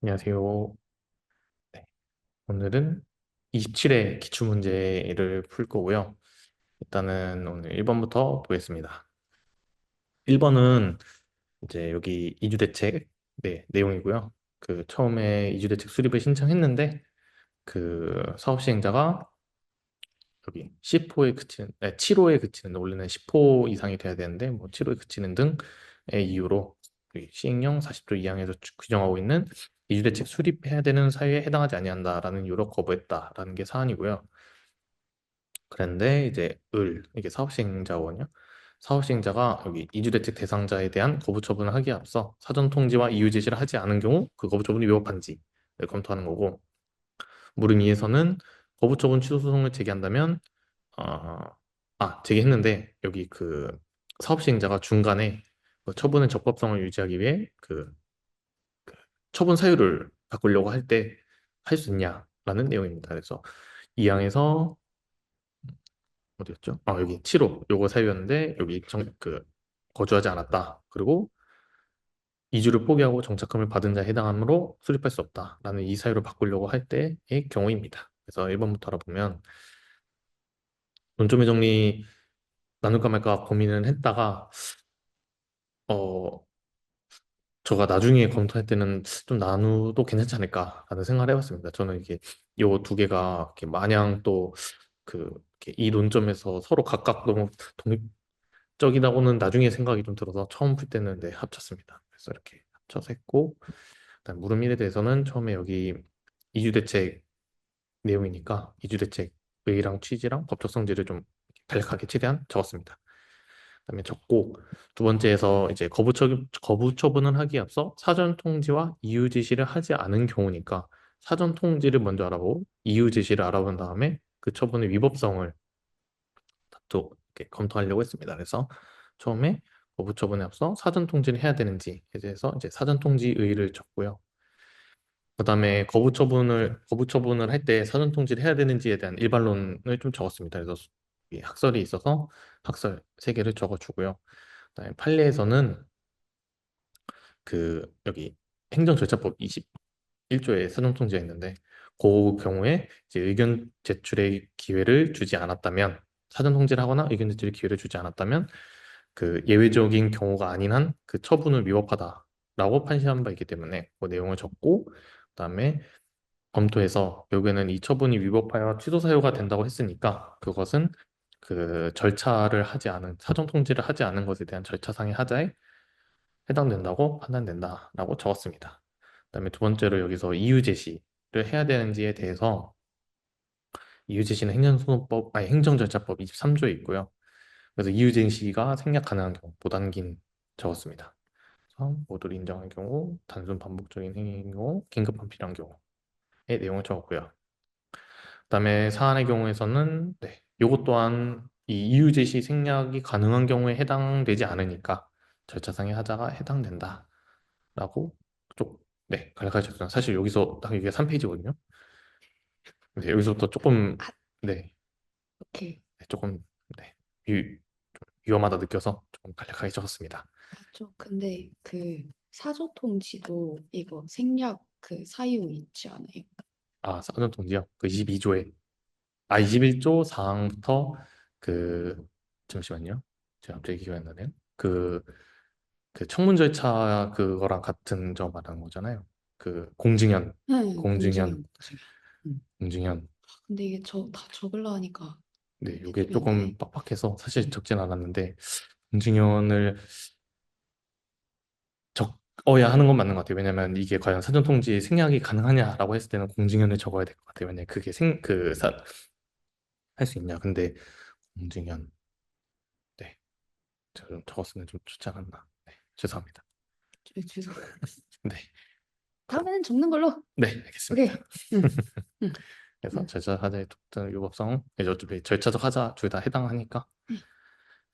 안녕하세요. 네, 오늘은 27회 기출문제를 풀 거고요. 일단은 오늘 1번부터 보겠습니다. 1번은 이제 여기 이주대책 네, 내용이고요. 그 처음에 이주대책 수립을 신청했는데 그 사업 시행자가 여기 10호에 그치는, 네, 7호에 그치는, 원래는 10호 이상이 돼야 되는데 뭐 7호에 그치는 등의 이유로 시행령 40조 2항에서 규정하고 있는 이주대책 수립해야 되는 사유에 해당하지 아니한다라는 이유로 거부했다라는 게 사안이고요. 그런데 이제 을 이게 사업시행자원이요. 사업시행자가 여기 이주대책 대상자에 대한 거부 처분을 하기에 앞서 사전 통지와 이유 제시를 하지 않은 경우 그 거부 처분이 위법한지를 검토하는 거고 물음 2에서는 거부 처분 취소 소송을 제기한다면 어, 아 제기했는데 여기 그 사업시행자가 중간에 그 처분의 적법성을 유지하기 위해 그, 그 처분 사유를 바꾸려고 할 때 할 수 있냐라는 내용입니다. 그래서 이 항에서 어디였죠? 아 여기 7호 요거 사유였는데 여기 정, 그 거주하지 않았다. 그리고 이주를 포기하고 정착금을 받은 자에 해당하므로 수립할 수 없다라는 이 사유를 바꾸려고 할 때의 경우입니다. 그래서 1번부터 알아보면 논점의 정리 나눌까 말까 고민을 했다가 어 저가 나중에 검토할 때는 좀 나누도 괜찮지 않을까라는 생각을 해봤습니다. 저는 이게 요두 개가 이렇게 마냥 또그이 논점에서 서로 각각 너무 독립적이라고는 나중에 생각이 좀 들어서 처음 풀 때는 네, 합쳤습니다. 그래서 이렇게 합쳐서 했고 일단 물음 1에 대해서는 처음에 여기 이주 대책 내용이니까 이주 대책 의의랑 취지랑 법적 성질을 좀 간략하게 최대한 적었습니다. 그다음에 적고 두 번째에서 이제 거부 처분 거부 처분을 하기에 앞서 사전 통지와 이유 제시를 하지 않은 경우니까 사전 통지를 먼저 알아보고 이유 제시를 알아본 다음에 그 처분의 위법성을 또 이렇게 검토하려고 했습니다. 그래서 처음에 거부 처분에 앞서 사전 통지를 해야 되는지에 대해서 이제 사전 통지 의의를 적고요. 그다음에 거부 처분을 거부 처분을 할 때 사전 통지를 해야 되는지에 대한 일반론을 좀 적었습니다. 그래서 이 학설이 있어서 학설 세 개를 적어주고요. 그다음에 판례에서는 그 여기 행정절차법 21조에 사전 통지가 있는데 그 경우에 이제 의견 제출의 기회를 주지 않았다면 사전 통지를 하거나 의견 제출의 기회를 주지 않았다면 그 예외적인 경우가 아닌 한 그 처분을 위법하다라고 판시한 바 있기 때문에 그 내용을 적고 그다음에 검토해서 결국에는 이 처분이 위법하여 취소 사유가 된다고 했으니까 그것은 그 절차를 하지 않은 사전 통지를 하지 않은 것에 대한 절차상의 하자에 해당된다고 판단된다라고 적었습니다. 그다음에 두 번째로 여기서 이유 제시를 해야 되는지에 대해서 이유 제시는 행정소송법 아니 행정절차법 23조에 있고요. 그래서 이유 제시가 생략 가능한 경우 보단긴 적었습니다. 모두를 인정한 경우, 단순 반복적인 행위인 경우, 긴급한 필요한 경우의 내용을 적었고요. 그 다음에 사안의 경우에서는 네, 요것 또한 이 이유 제시 생략이 가능한 경우에 해당되지 않으니까 절차상의 하자가 해당된다 라고 쪽 네, 간략하게 적었습니다. 사실 여기서 딱 이게 3페이지거든요. 네, 여기서부터 조금 아. 네, 오케이. 네, 조금 네, 위, 좀 위험하다 느껴서 조금 간략하게 적었습니다. 맞죠. 근데 그 사전 통지도 이거 생략 그 사유 있지 않아요? 아, 사전 통지요? 그 22조에 아 21조 사항부터 그 잠시만요. 제가 갑자기 기억이 안 나네요. 그, 그 청문 절차 그거랑 같은 점 말하는 거잖아요. 그 공증연, 네, 공증연, 공증. 공증연. 근데 이게 저 다 적으려 하니까 네, 안 조금 나네. 빡빡해서 사실 적진 않았는데 공증연을 적어야 하는 건 맞는 것 같아요. 왜냐면 이게 과연 사전 통지 생략이 가능하냐라고 했을 때는 공증연을 적어야 될 것 같아요. 왜냐면 그게 생, 그, 사, 할 수 있냐. 근데 공증연, 네. 제가 좀 적었으면 좀 좋지 않았나. 네, 죄송합니다. 저- 죄송. 네, 다음에는 적는 걸로. 네, 오케이. 알겠습니다. 응. 응. 그래서 음. 절차 하자의 독자 유법성, 이제 어차피 절차적 하자 둘 다 해당하니까 음.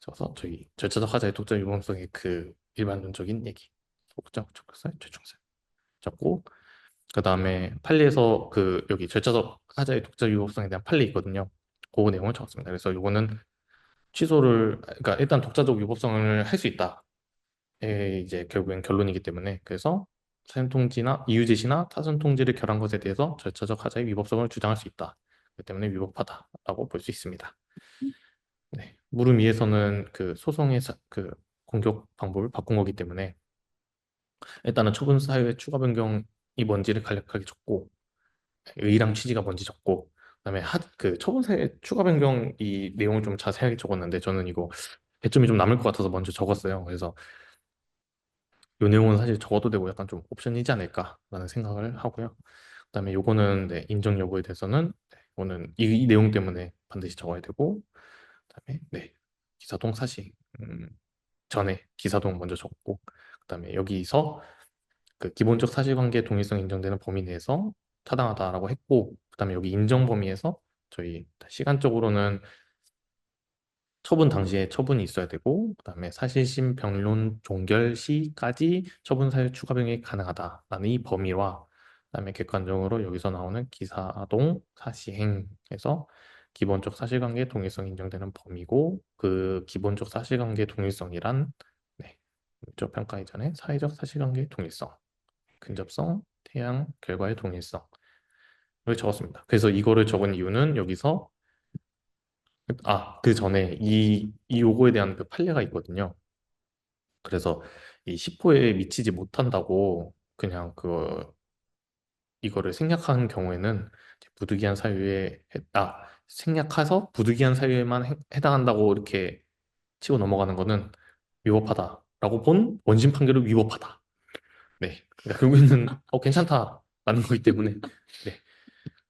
적어서 저희 절차적 하자의 독자 유법성의 그 일반론적인 얘기, 독자 적격살, 최충살 적고 그 다음에 판례에서 그 여기 절차적 하자의 독자 유법성에 대한 판례 있거든요. 그 내용을 적었습니다. 그래서 이거는 취소를 그러니까 일단 독자적 유법성을 할 수 있다. 에 이제 결국엔 결론이기 때문에 그래서 사용 통지나 이유 제시나 타선 통지를 결한 것에 대해서 절차적 하자의 위법성을 주장할 수 있다. 그렇기 때문에 위법하다라고 볼 수 있습니다. 네, 물음 위에서는 그 소송의 사- 그 공격 방법을 바꾼 거기 때문에 일단은 처분 사유의 추가 변경이 뭔지를 간략하게 적고 의랑 취지가 뭔지 적고 그다음에 하, 그 처분 사유의 추가 변경 이 내용을 좀 자세하게 적었는데 저는 이거 배점이 좀 남을 것 같아서 먼저 적었어요. 그래서 이 내용은 사실 적어도 되고 약간 좀 옵션이지 않을까라는 생각을 하고요. 그다음에 요거는 네, 인정 여부에 대해서는 네, 이거는 이, 이 내용 때문에 반드시 적어야 되고 그다음에 네 기사동 사실 음, 전에 기사동 먼저 적고 그다음에 여기서 그 기본적 사실관계 동일성 인정되는 범위 내에서 타당하다라고 했고 그다음에 여기 인정 범위에서 저희 시간적으로는 처분 당시에 처분이 있어야 되고 그다음에 사실심 병론 종결 시까지 처분 사유 추가 병역이 가능하다라는 이 범위와 그다음에 객관적으로 여기서 나오는 기사동 사시행에서 기본적 사실관계 동일성 인정되는 범위고 그 기본적 사실관계 동일성이란 네, 적 평가 이전에 사회적 사실관계 동일성, 근접성, 태양 결과의 동일성 을 적었습니다. 그래서 이거를 적은 이유는 여기서 아, 그 전에 이, 이 요거에 대한 그 판례가 있거든요. 그래서 이 10호에 미치지 못한다고 그냥 그 이거를 생략한 경우에는 부득이한 사유에 해- 아, 생략해서 부득이한 사유에만 해, 해당한다고 이렇게 치고 넘어가는 거는 위법하다라고 본 원심 판결을 위법하다. 네. 그러니까 결국에는 어 괜찮다라는 거기 때문에 네.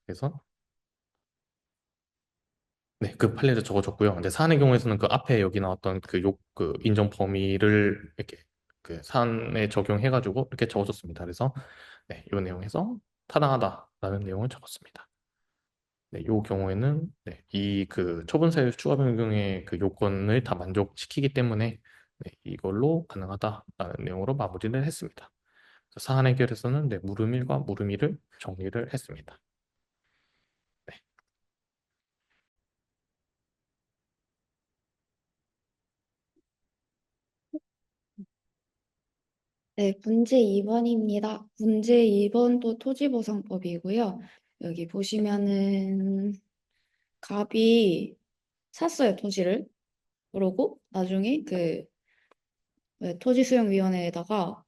그래서 네, 그 판례를 적어줬고요. 근데 사안의 경우에서는 그 앞에 여기 나왔던 그 욕, 그 인정 범위를 이렇게 그 사안에 적용해가지고 이렇게 적어줬습니다. 그래서 네, 이 내용에서 타당하다라는 내용을 적었습니다. 네, 이 경우에는 네, 이 그 처분사유 추가 변경의 그 요건을 다 만족시키기 때문에 네, 이걸로 가능하다라는 내용으로 마무리를 했습니다. 사안 해결에서는 네, 물음 1과 물음 2를 정리를 했습니다. 네, 문제 2번입니다. 문제 2번도 토지보상법이고요. 여기 보시면은 갑이 샀어요, 토지를. 그러고 나중에 그 네, 토지수용위원회에다가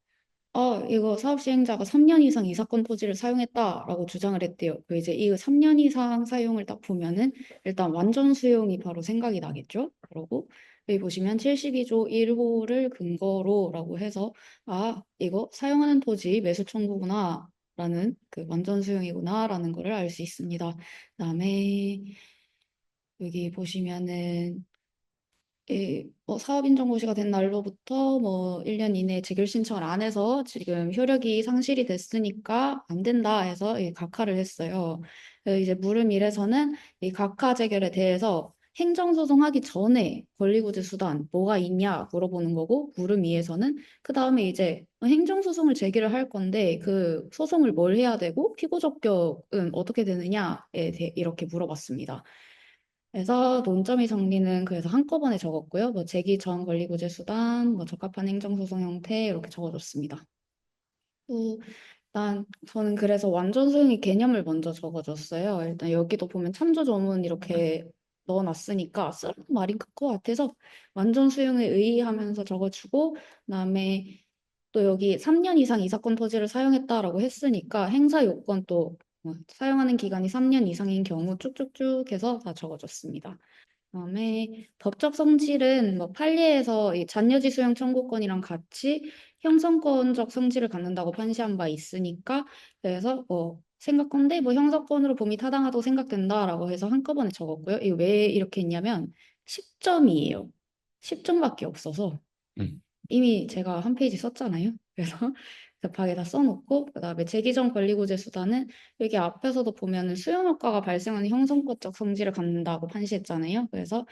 아, 이거 사업 시행자가 3년 이상 이 사건 토지를 사용했다라고 주장을 했대요. 그 이제 이 3년 이상 사용을 딱 보면은 일단 완전 수용이 바로 생각이 나겠죠? 그러고 여기 보시면 72조 1호를 근거로라고 해서 아, 이거 사용하는 토지 매수 청구구나 라는 그 완전 수용이구나 라는 거를 알 수 있습니다. 그 다음에 여기 보시면은 이, 뭐 사업 인정 고시가 된 날로부터 뭐 1년 이내에 재결 신청을 안 해서 지금 효력이 상실이 됐으니까 안 된다 해서 이 각하를 했어요. 그 이제 물음 1에서는 이 각하 재결에 대해서 행정소송 하기 전에 권리구제 수단 뭐가 있냐 물어보는 거고 물음 2에서는 그 다음에 이제 행정소송을 제기를 할 건데 그 소송을 뭘 해야 되고 피고 적격은 어떻게 되느냐에 대해 이렇게 물어봤습니다. 그래서 논점이 정리는 그래서 한꺼번에 적었고요. 뭐 제기 전 권리구제 수단, 뭐 적합한 행정소송 형태 이렇게 적어줬습니다. 또 일단 저는 그래서 완전 수용의 개념을 먼저 적어줬어요. 일단 여기도 보면 참조 조문 이렇게 넣어놨으니까 쓰는 말인 것 같아서 완전 수용에 의의하면서 적어주고 그다음에 또 여기 3년 이상 이 사건 토지를 사용했다라고 했으니까 행사 요건 또 어, 사용하는 기간이 3년 이상인 경우 쭉쭉쭉 해서 다 적어줬습니다. 그다음에 법적 성질은 뭐 판례에서 이 잔여지 수용 청구권이랑 같이 형성권적 성질을 갖는다고 판시한 바 있으니까 그래서 뭐 생각건데 뭐 형사건으로 봄이 타당하다고 생각된다라고 해서 한꺼번에 적었고요. 이거 왜 이렇게 했냐면 10점이에요. 10점밖에 없어서 음. 이미 제가 한 페이지 썼잖아요. 그래서 급하게 다 써놓고 그다음에 재기전 권리구제 수단은 여기 앞에서도 보면은 수용 효과가 발생하는 형성권적 성질을 갖는다고 판시했잖아요. 그래서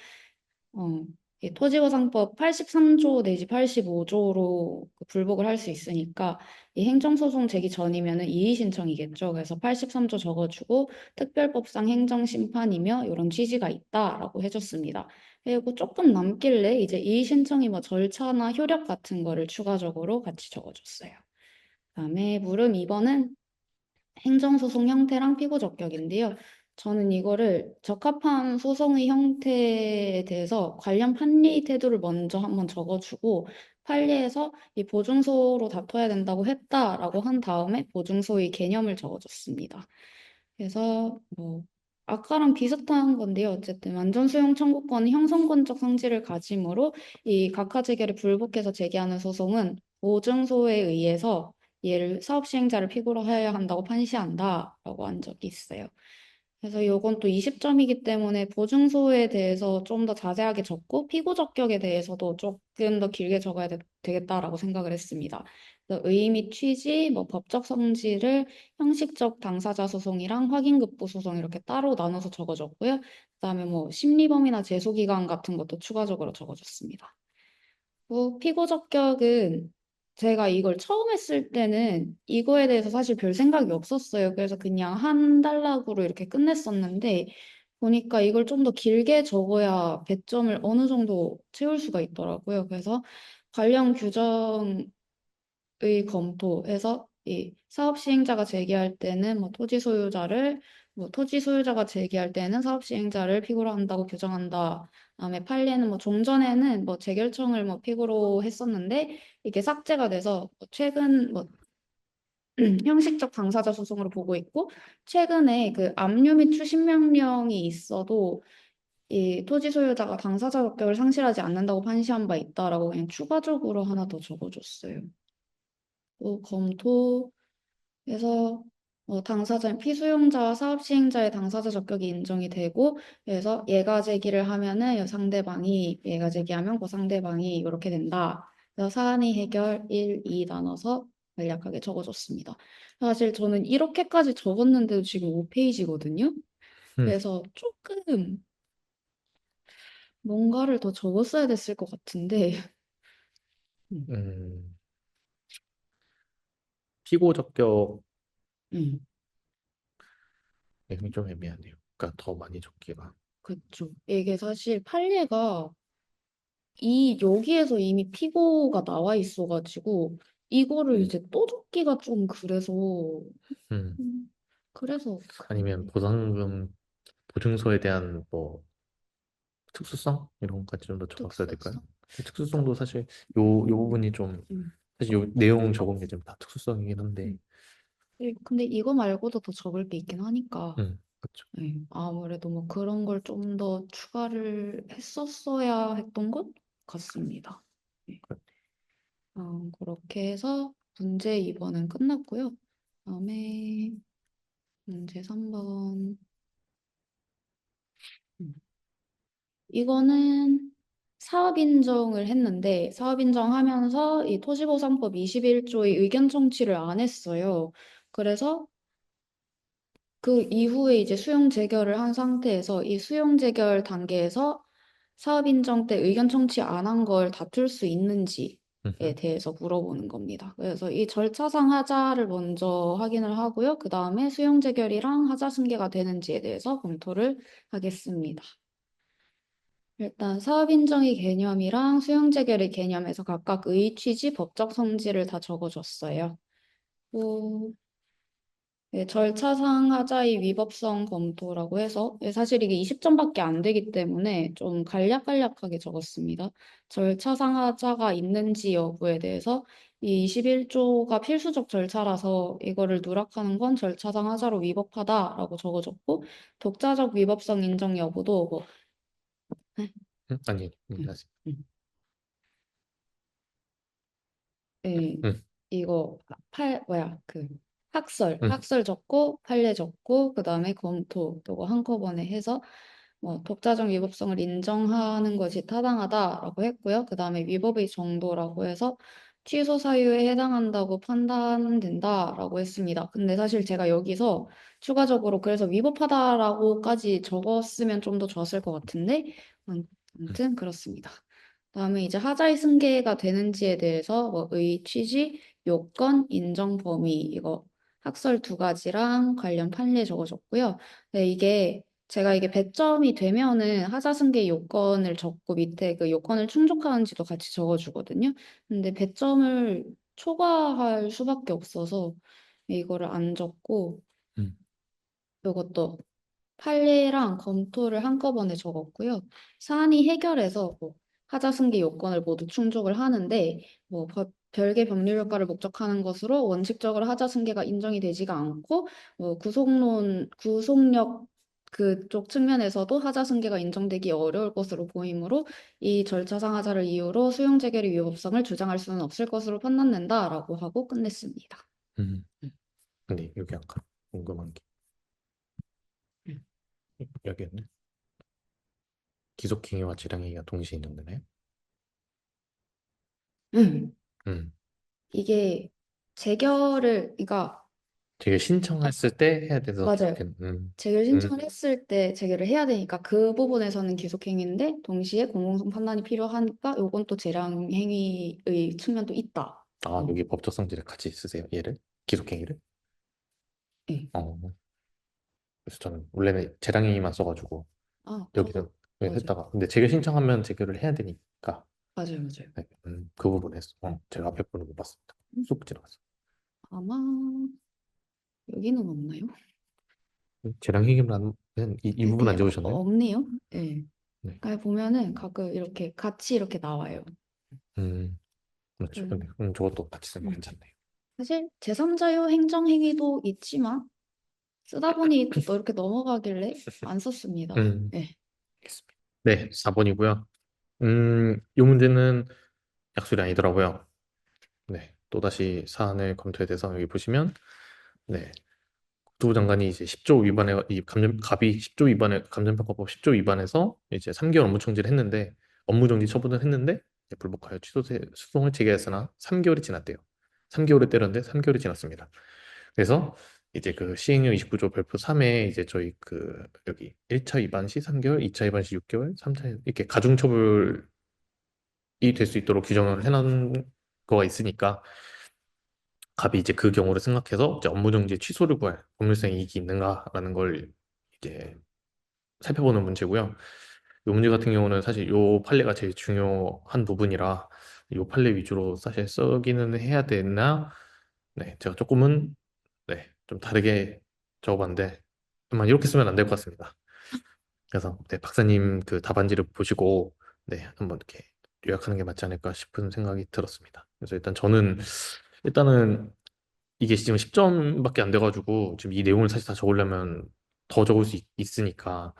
어, 이 토지보상법 83조 내지 85조로 불복을 할 수 있으니까 이 행정소송 제기 전이면은 이의 신청이겠죠. 그래서 83조 적어주고 특별법상 행정심판이며 이런 취지가 있다라고 해줬습니다. 그리고 조금 남길래 이제 이의 신청이 뭐 절차나 효력 같은 거를 추가적으로 같이 적어줬어요. 그다음에 물음 2번은 행정소송 형태랑 피고 적격인데요. 저는 이거를 적합한 소송의 형태에 대해서 관련 판례 태도를 먼저 한번 적어주고 판례에서 이 보증소로 다퉈야 된다고 했다라고 한 다음에 보증소의 개념을 적어줬습니다. 그래서 뭐 아까랑 비슷한 건데요. 어쨌든 완전 수용 청구권은 형성권적 성질을 가지므로 이 각하 재결에 불복해서 제기하는 소송은 보증소에 의해서 얘를 사업 시행자를 피고로 하여야 한다고 판시한다라고 한 적이 있어요. 그래서 이건 또 20점이기 때문에 보증소에 대해서 좀 더 자세하게 적고 피고 적격에 대해서도 조금 더 길게 적어야 되, 되겠다라고 생각을 했습니다. 의의 및 취지, 뭐 법적 성질을 형식적 당사자 소송이랑 확인급부 소송 이렇게 따로 나눠서 적어줬고요. 그다음에 뭐 심리범이나 제소기간 같은 것도 추가적으로 적어줬습니다. 뭐 피고 적격은 제가 이걸 처음 했을 때는 이거에 대해서 사실 별 생각이 없었어요. 그래서 그냥 한 단락으로 이렇게 끝냈었는데 보니까 이걸 좀 더 길게 적어야 배점을 어느 정도 채울 수가 있더라고요. 그래서 관련 규정의 검토해서 이 사업 시행자가 제기할 때는 뭐 토지 소유자를 뭐 토지 소유자가 제기할 때는 사업 시행자를 피고로 한다고 규정한다. 그다음에 판례는 뭐 종전에는 뭐 재결청을 뭐 피고로 했었는데 이게 삭제가 돼서 뭐 최근 뭐 형식적 당사자 소송으로 보고 있고 최근에 그 압류 및 추심 명령이 있어도 이 토지 소유자가 당사자 적격을 상실하지 않는다고 판시한 바 있다라고 그냥 추가적으로 하나 더 적어줬어요. 또 검토해서 어, 당사자 피수용자와 사업 시행자의 당사자 적격이 인정이 되고 그래서 예가 제기를 하면은 상대방이 예가 제기하면 그 상대방이 이렇게 된다. 그래서 사안의 해결 1, 2 나눠서 간략하게 적어줬습니다. 사실 저는 이렇게까지 적었는데도 지금 5페이지거든요. 음. 그래서 조금 뭔가를 더 적었어야 됐을 것 같은데 음, 피고 적격 음, 내용이 좀 애매하네요. 그러니까 더 많이 적기가. 그쵸. 이게 사실 판례가 이 여기에서 이미 피고가 나와 있어가지고 이거를 이제 또 적기가 좀 그래서 음, 음, 그래서 아니면 보상금 보증서에 대한 뭐 특수성 이런 것까지 좀 더 적었어야 될까요? 특수성? 특수성도 사실 요, 요 부분이 좀 음. 사실 요 내용 적은 게 좀 다 특수성이긴 한데 음. 예, 근데 이거 말고도 더 적을 게 있긴 하니까 음, 그렇죠. 네, 아무래도 뭐 그런 걸 좀 더 추가를 했었어야 했던 것 같습니다. 네. 어, 그렇게 해서 문제 2번은 끝났고요. 다음에 문제 3번. 음. 이거는 사업 인정을 했는데 사업 인정하면서 이 토지보상법 21조의 의견 청취를 안 했어요. 그래서 그 이후에 이제 수용 재결을 한 상태에서 이 수용 재결 단계에서 사업 인정 때 의견 청취 안 한 걸 다툴 수 있는지에 음흠. 대해서 물어보는 겁니다. 그래서 이 절차상 하자를 먼저 확인을 하고요. 그 다음에 수용 재결이랑 하자 승계가 되는지에 대해서 검토를 하겠습니다. 일단 사업 인정의 개념이랑 수용 재결의 개념에서 각각 의 취지, 법적 성질을 다 적어줬어요. 뭐 네, 절차상 하자의 위법성 검토라고 해서 예, 사실 이게 20점밖에 안 되기 때문에 좀 간략간략하게 적었습니다. 절차상 하자가 있는지 여부에 대해서 이 21조가 필수적 절차라서 이거를 누락하는 건 절차상 하자로 위법하다라고 적어줬고 독자적 위법성 인정 여부도 뭐 음, 아니, 음, 얘기하세요. 음. 예, 음, 이거 팔 뭐야 그 학설 음, 학설 적고 판례 적고 그 다음에 검토 이거 한꺼번에 해서 뭐 독자적 위법성을 인정하는 것이 타당하다라고 했고요. 그 다음에 위법의 정도라고 해서 취소 사유에 해당한다고 판단된다라고 했습니다. 근데 사실 제가 여기서 추가적으로 그래서 위법하다라고까지 적었으면 좀 더 좋았을 것 같은데 음, 아무튼 그렇습니다. 다음에 이제 하자의 승계가 되는지에 대해서 뭐 의, 취지, 요건, 인정 범위 이거 학설 두 가지랑 관련 판례 적어줬고요. 네, 이게 제가 이게 배점이 되면은 하자 승계 요건을 적고 밑에 그 요건을 충족하는지도 같이 적어주거든요. 근데 배점을 초과할 수밖에 없어서 이거를 안 적고 음. 이것도 판례랑 검토를 한꺼번에 적었고요. 사안이 해결해서 뭐 하자 승계 요건을 모두 충족을 하는데 뭐 법- 별개 법률 효과를 목적하는 것으로 원칙적으로 하자 승계가 인정이 되지가 않고 뭐 구속론 구속력 그쪽 측면에서도 하자 승계가 인정되기 어려울 것으로 보이므로 이 절차상 하자를 이유로 수용 재결의 위법성을 주장할 수는 없을 것으로 판단된다라고 하고 끝냈습니다. 음. 근데 여기 약간 궁금한 게 여기였네. 기속행위와 재량행위가 동시에 있는 데네. 음, 음. 이게 재결을 그러니까 되게 신청했을 때 해야 돼서 맞아요. 그렇게 음. 재결 음. 신청했을 때 재결을 해야 되니까 그 부분에서는 기속행위인데 동시에 공공성 판단이 필요하니까 요건 또 재량행위의 측면도 있다. 아, 어. 여기 법적 성질을 같이 쓰세요. 얘를 기속행위를. 네. 어. 그래서 저는 원래는 재량행위만 써가지고 아, 저도 네, 맞아요. 했다가 근데 재결 신청하면 재결을 해야 되니까 맞아요, 맞아요. 네, 음, 그 부분에 어, 제가 앞에 부분을 못 봤습니다. 음. 쑥 지나갔어. 아마 여기는 없나요? 재량행위라는 이, 이 부분 안 네, 적으셨나요? 어, 없네요. 네. 네. 그러니까 보면은 가끔 이렇게 같이 이렇게 나와요. 음, 그렇죠. 음. 근데 음, 저것도 같이 음. 괜찮네요. 사실 제3자요 행정행위도 있지만 쓰다 보니 또 이렇게 넘어가길래 안 썼습니다. 음. 네. 알겠습니다. 네, 4번이고요. 음, 이 문제는 약술이 아니더라고요. 네, 또다시 사안을 검토해야 돼서 여기 보시면 네, 국토부 장관이 이제 10 조 위반에 이 감점 갑이 10 조 위반에 감정평가법 10 조 위반해서 이제 3 개월 업무 정지를 했는데 업무 정지 처분을 했는데 불복하여 취소세 소송을 제기했으나 3 개월이 지났대요. 3 개월을 때렸는데 3 개월이 지났습니다. 그래서 이제 그 시행령 29조 별표 3에 이제 저희 그 여기 1차 위반 시 3개월, 2차 위반 시 6개월, 3차 이렇게 가중 처벌이 될 수 있도록 규정을 해놓은 거가 있으니까 갑이 이제 그 경우를 생각해서 이제 업무 정지 취소를 구할 법률상 이익이 있는가라는 걸 이제 살펴보는 문제고요. 이 문제 같은 경우는 사실 요 판례가 제일 중요한 부분이라 요 판례 위주로 사실 쓰기는 해야 되나? 네, 제가 조금은 네, 좀 다르게 적어봤는데 아마 이렇게 쓰면 안 될 것 같습니다. 그래서 네, 박사님 그 답안지를 보시고 네, 한번 이렇게 요약하는 게 맞지 않을까 싶은 생각이 들었습니다. 그래서 일단 저는 일단은 이게 지금 10점밖에 안 돼가지고 지금 이 내용을 사실 다 적으려면 더 적을 수 있, 있으니까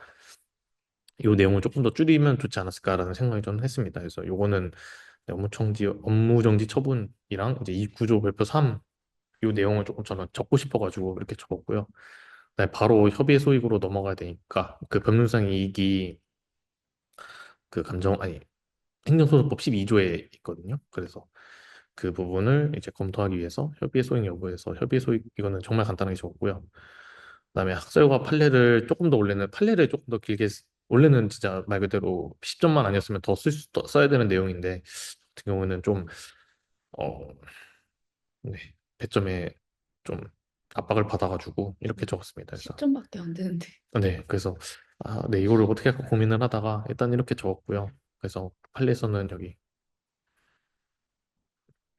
이 내용을 조금 더 줄이면 좋지 않았을까라는 생각이 저는 했습니다. 그래서 요거는 네, 업무정지 업무정지 처분이랑 이제 이 구조 별표 3 이 내용을 조금 저는 적고 싶어가지고 이렇게 적었고요. 네, 바로 협의의 소익으로 넘어가야 되니까 그 법률상 이익이 그 감정 아니 행정소송법 12조에 있거든요. 그래서 그 부분을 이제 검토하기 위해서 협의의 소익 여부에서 협의의 소익 이거는 정말 간단하게 적었고요. 그다음에 학설과 판례를 조금 더 원래는 판례를 조금 더 길게 쓰- 원래는 진짜 말 그대로 10점만 아니었으면 더 쓸 수, 더 써야 되는 내용인데 같은 경우는 좀 어, 네, 배점에 좀 압박을 받아가지고 이렇게 적었습니다. 그래서 10점밖에 안 되는데. 네, 그래서 아, 네, 이거를 어떻게 할까 고민을 하다가 일단 이렇게 적었고요. 그래서 판례에서는 여기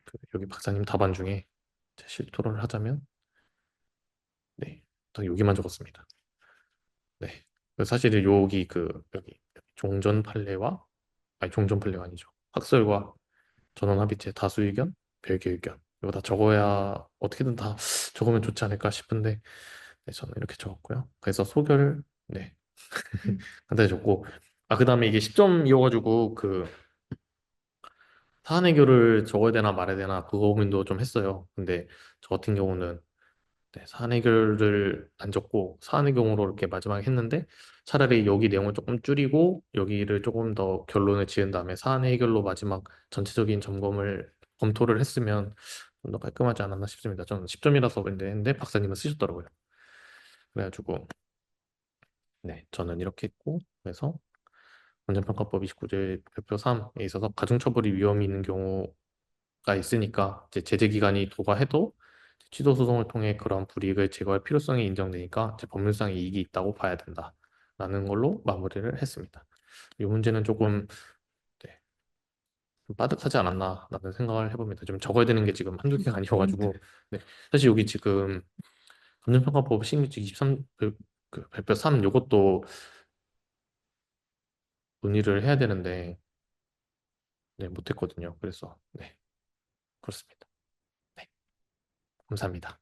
그 여기 박사님 답안 중에 제 실토론을 하자면 네, 딱 여기만 적었습니다. 네, 그래서 사실은 여기 그 여기 종전 판례와 아니 종전 판례가 아니죠. 학설과 전원 합의체 다수 의견, 별개 의견 이거 다 적어야 어떻게든 다 적으면 좋지 않을까 싶은데 네, 저는 이렇게 적었고요. 그래서 소결 네 음. 간단히 적고 아 그다음에 이게 10점이어가지고 그 사안 해결을 적어야 되나 말아야 되나 그거 고민도 좀 했어요. 근데 저 같은 경우는 네, 사안 해결을 안 적고 사안 해결로 이렇게 마지막에 했는데 차라리 여기 내용을 조금 줄이고 여기를 조금 더 결론을 지은 다음에 사안 해결로 마지막 전체적인 점검을 검토를 했으면 좀 더 깔끔하지 않았나 싶습니다. 저는 10점이라서 근데 했는데 박사님은 쓰셨더라고요. 그래가지고 네, 저는 이렇게 했고 그래서 원자평가법 29조 별표 3에 있어서 가중처벌이 위험이 있는 경우가 있으니까 이제 제재 기간이 도과해도 취소 소송을 통해 그러한 불이익을 제거할 필요성이 인정되니까 이제 법률상 이익이 있다고 봐야 된다라는 걸로 마무리를 했습니다. 이 문제는 조금 네, 좀 빠듯하지 않았나라는 생각을 해봅니다. 좀 적어야 되는 게 지금 한두 개가 아니어가지고 네. 사실 여기 지금 감정평가법 시행규칙 23 그, 그 발표 3 요것도 논의를 해야 되는데 네, 못했거든요. 그래서 네, 그렇습니다. 네, 감사합니다.